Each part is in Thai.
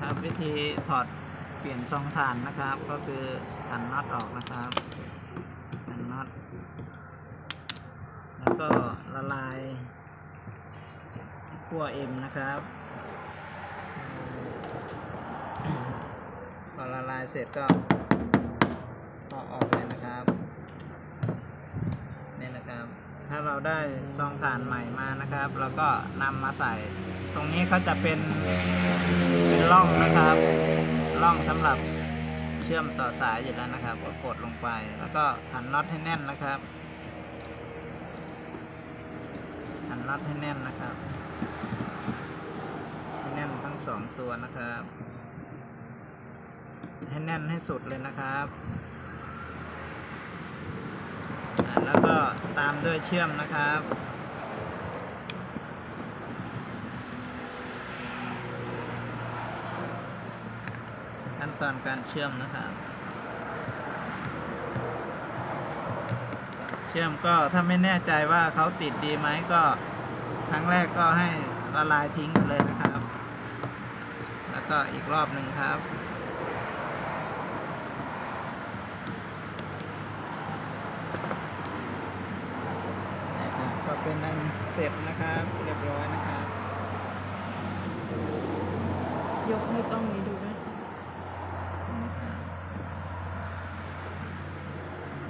ครับวิธีถอดเปลี่ยนช่องถ่านนะครับ ก็คือขันน็อตออกนะครับขันน็อตแล้วก็ละลายขั้วเอ็มนะครับพอละลายเสร็จก็ออกเลยนะครับนี่นะครับ ถ้า เราได้ซองถ่านใหม่มานะครับเราก็นำมาใส่ ตรงนี้เขาจะเป็นเป็นร่องนะครับร่องสำหรับเชื่อมต่อสายอยู่แล้วนะครับ ก็กดลงไป แล้วก็ขันน็อตให้แน่นนะครับขันน็อตให้แน่นนะครับให้แน่นทั้งสองตัวนะครับ ให้แน่นให้สุดเลยนะครับ แล้วก็ตามด้วยเชื่อมนะครับ ขั้นตอนการเชื่อมนะครับ เชื่อมก็ถ้าไม่แน่ใจว่าเขาติดดีไหมก็ครั้งแรกก็ให้ละลายทิ้งเลยนะครับ แล้วก็อีกรอบหนึ่งครับ นะครับก็ เป็นอันเสร็จนะครับเรียบร้อยนะครับ ยกให้กล้องนี้ดูด้วยนะครับ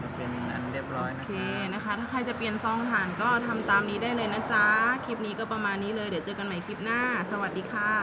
ก็เป็นอันเรียบร้อยโอนะเคครับ นะคะ ถ้าใครจะเปลี่ยนซองถ่านก็ทำตามนี้ได้เลยนะจ๊ะ คลิปนี้ก็ประมาณนี้เลย เดี๋ยวเจอกันใหม่คลิปหน้า สวัสดีค่ะ